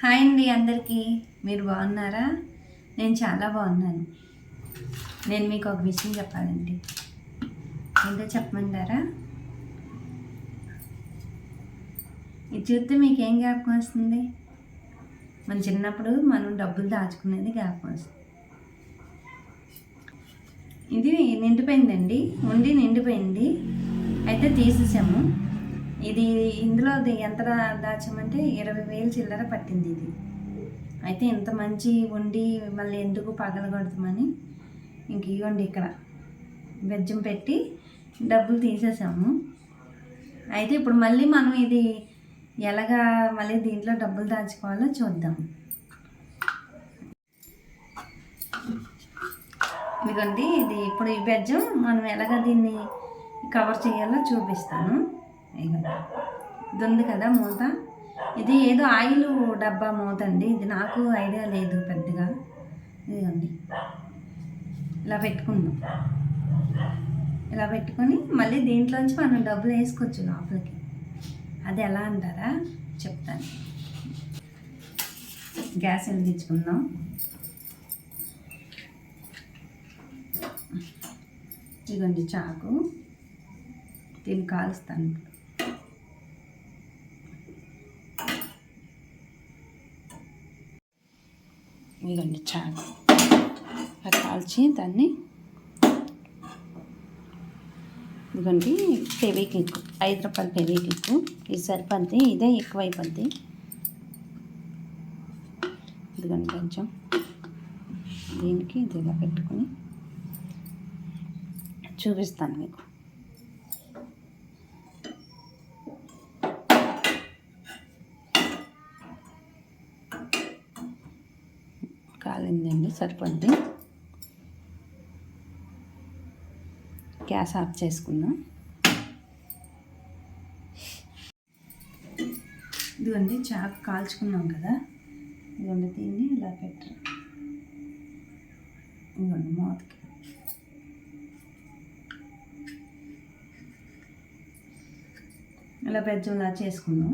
Hi అండి అందరికీ. మీరు బాగున్నారా? నేను చాలా బాగున్నాను. నేను మీకు ఒక విషయం చెప్పాలండి. ఏంటో చెప్పమంటారా? ఇది చూస్తే మీకు ఏం జ్ఞాపకం వస్తుంది? మన చిన్నప్పుడు మనం డబ్బులు దాచుకునేది జ్ఞాపకం వస్తుంది. ఇది నిండిపోయిందండి. ఉండి నిండిపోయింది. అయితే తీసేసాము. ఇది ఇందులో ఎంత దాచామంటే ఇరవై వేలు చిల్లర పట్టింది ఇది. అయితే ఇంత మంచి ఉండి మళ్ళీ ఎందుకు పగలగొడతామని ఇంక ఇవ్వండి ఇక్కడ. బెజ్జం పెట్టి డబ్బులు తీసేసాము. అయితే ఇప్పుడు మళ్ళీ మనం ఇది ఎలాగా మళ్ళీ దీంట్లో డబ్బులు దాచుకోవాలో చూద్దాం. ఇదిగోండి ఇది ఇప్పుడు ఈ బెజ్జం మనం ఎలాగ దీన్ని కవర్ చేయాలో చూపిస్తాను. ఇది ఉంది కదా మూత. ఇది ఏదో ఆయిల్ డబ్బా మూత అండి ఇది నాకు ఐడియా లేదు పెద్దగా. ఇదిగోండి. ఇలా పెట్టుకుందాం. ఇలా పెట్టుకొని మళ్ళీ దీంట్లోంచి మనం డబ్బులు వేసుకోవచ్చు లోపలికి. అది ఎలా అంటారా? చెప్తాను. గ్యాస్ వెలిగించుకుందాం ఇదిగోండి చాకు. దీన్ని కాలుస్తాను ఇదిగోండి చాకు. అది కాల్చి దాన్ని ఇదిగోండి ఫెవిక్విక్ ఐదు రూపాయల ఫెవిక్విక్ ఇది సరిపోద్ది ఇదే ఎక్కువైపోద్ది. ఇదిగోండి కొంచెం. దీనికి ఇది ఇలా పెట్టుకొని చూపిస్తాను మీకు. సరిపోద్ది గ్యాస్ ఆఫ్ చేసుకుందాం. ఇదిగోండి చాకు కాల్చుకున్నాం కదా. ఇదిగోండి దీన్ని ఇలా పెట్టరు ఇదిగోండి మూతకి. ఇలా బెజ్జంలా చేసుకుందాం.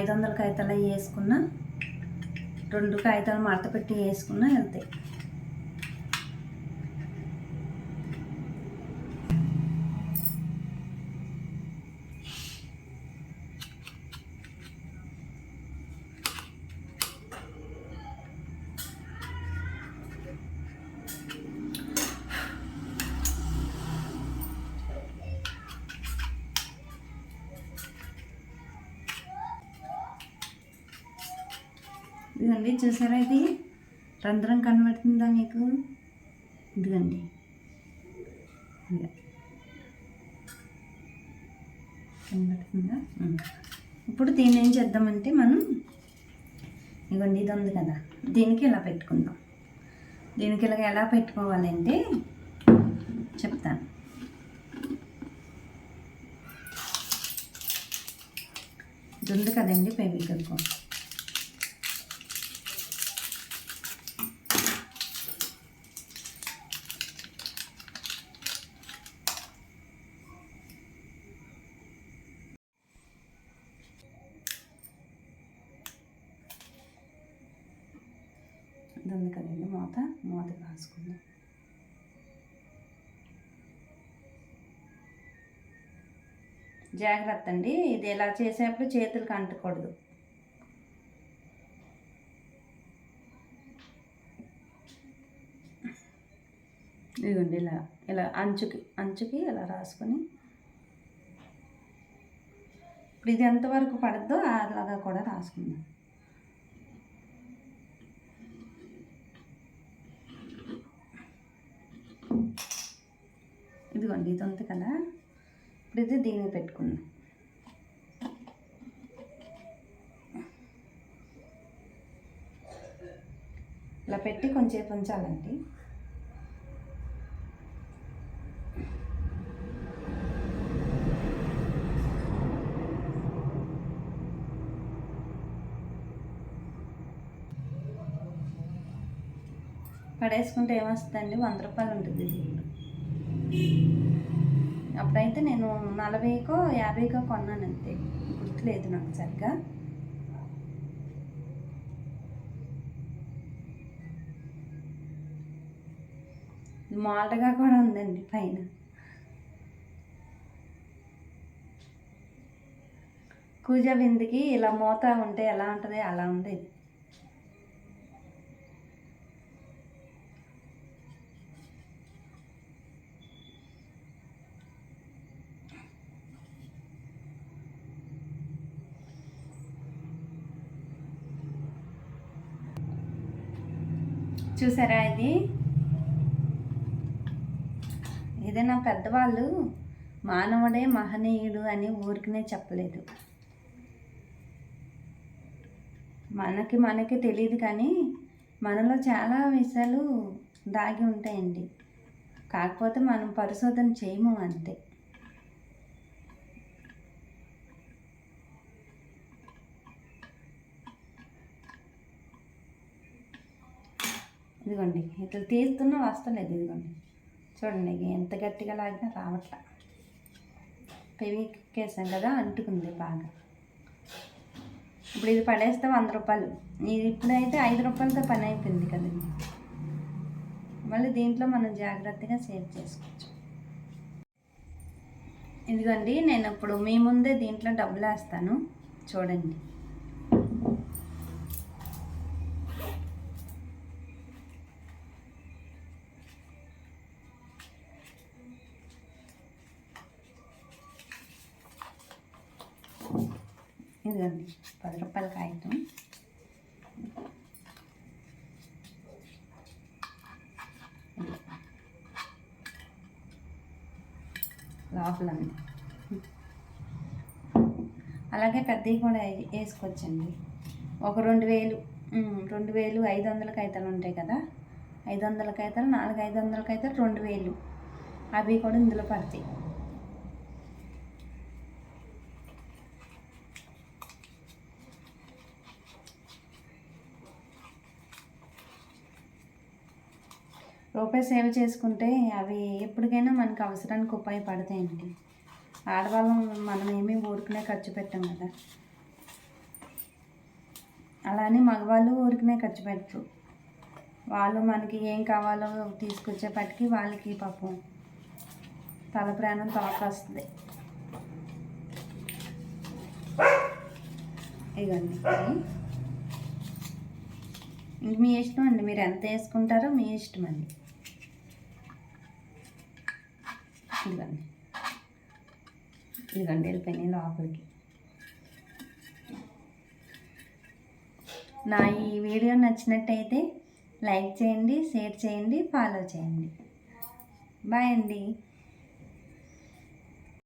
ఐదు వందల కాగితాలు అవి రెండు కాగితాలు మడత పెట్టి వేసుకున్న వెళ్తాయి. ఇదిగండి చూసారా ఇది? రంధ్రం కనబడుతుందా మీకు? ఇదిగండి. కనబడుతుందా? ఇప్పుడు దీన్ని ఏం చేద్దామంటే మనం ఇదిగోండి ఇది ఉంది కదా. దీనికి ఇలా పెట్టుకుందాం. దీనికి ఇలా ఎలా పెట్టుకోవాలంటే చెప్తాను. ఇది ఉంది కదండి పెవికల్ కోసం ఇది ఉంది కదండి మూత? మూత రాసుకుందాం. జాగ్రత్త అండి. ఇది ఇలా చేసేటప్పుడు చేతులకు అంటకూడదు ఇదిగోండి ఇలా ఇలా అంచుకి అంచుకి ఇలా రాసుకొని. ఇప్పుడు ఇది ఎంతవరకు పడద్దో అలాగా కూడా రాసుకుందాం. ఇదిగోండి ఇది ఉంది కదా. ఇప్పుడు ఇది దీన్ని పెట్టుకుందాం. ఇలా పెట్టి కొంచెంసేపు ఉంచాలండి. పడేసుకుంటే ఏమొస్తుందండి? వంద రూపాయలు ఉంటుంది అప్పుడైతే నేను నలభైకో యాభైకో కొన్నాను అంతే గుర్తులేదు నాకు సరిగ్గా. మాల్టగా కూడా ఉందండి పైన. కూజ విందుకి ఇలా మూత ఉంటే ఎలా ఉంటుంది? అలా ఉంది చూసారా ఇది? ఏదైనా పెద్దవాళ్ళు మానవుడే మహనీయుడు అని ఊరికనే చెప్పలేదు. మనకి మనకి తెలియదు కానీ మనలో చాలా విషయాలు దాగి ఉంటాయండి. కాకపోతే మనం పరిశోధన చేయము అంతే. ఇదిగోండి ఇట్లా తీస్తున్నా వస్తలేదు ఇదిగోండి. చూడండి ఎంత గట్టిగా లాగినా రావట్లా. పెరిగేసాం కదా అంటుకుంది బాగా. ఇప్పుడు ఇది పడేస్తే వంద రూపాయలు. ఇది ఇప్పుడైతే ఐదు రూపాయలతో పని అయిపోయింది కదండి మళ్ళీ దీంట్లో మనం జాగ్రత్తగా సేవ్ చేసుకోవచ్చు. ఇదిగోండి నేను ఇప్పుడు మీ ముందే దీంట్లో డబ్బులు వేస్తాను చూడండి. ఇదిగోండి పది రూపాయల కాగితం లోపల అలాగే పెద్దవి కూడా వేసుకోవచ్చండి. ఒక రెండు వేలు రెండు వేలు ఐదు వందల కాగితాలు ఉంటాయి కదా. ఐదు వందల కాగితాలు నాలుగు ఐదు వందల కాగితాలు రెండు వేలు. అవి కూడా ఇందులో పడతాయి. రూపాయి సేవ్ చేసుకుంటే అవి ఎప్పటికైనా మనకు అవసరానికి ఉపయోగపడతాయండి. ఆడవాళ్ళం మనం ఏమీ ఊరికనే ఖర్చు పెట్టాం కదా. అలానే మగవాళ్ళు ఊరికనే ఖర్చు పెట్టరు. వాళ్ళు మనకి ఏం కావాలో తీసుకొచ్చేపటికి వాళ్ళకి పాపం తల ప్రాణం తలకొస్తుంది. ఇదండి ఇంక మీ ఇష్టం అండి. మీరు ఎంత వేసుకుంటారో మీ ఇష్టం అండి. ఇదిగోండి. ఇదిగోండి వెళ్ళిపోయినాయి లోపలికి. నా ఈ వీడియో నచ్చినట్టయితే లైక్ చేయండి షేర్ చేయండి ఫాలో చేయండి. బాయ్ అండి.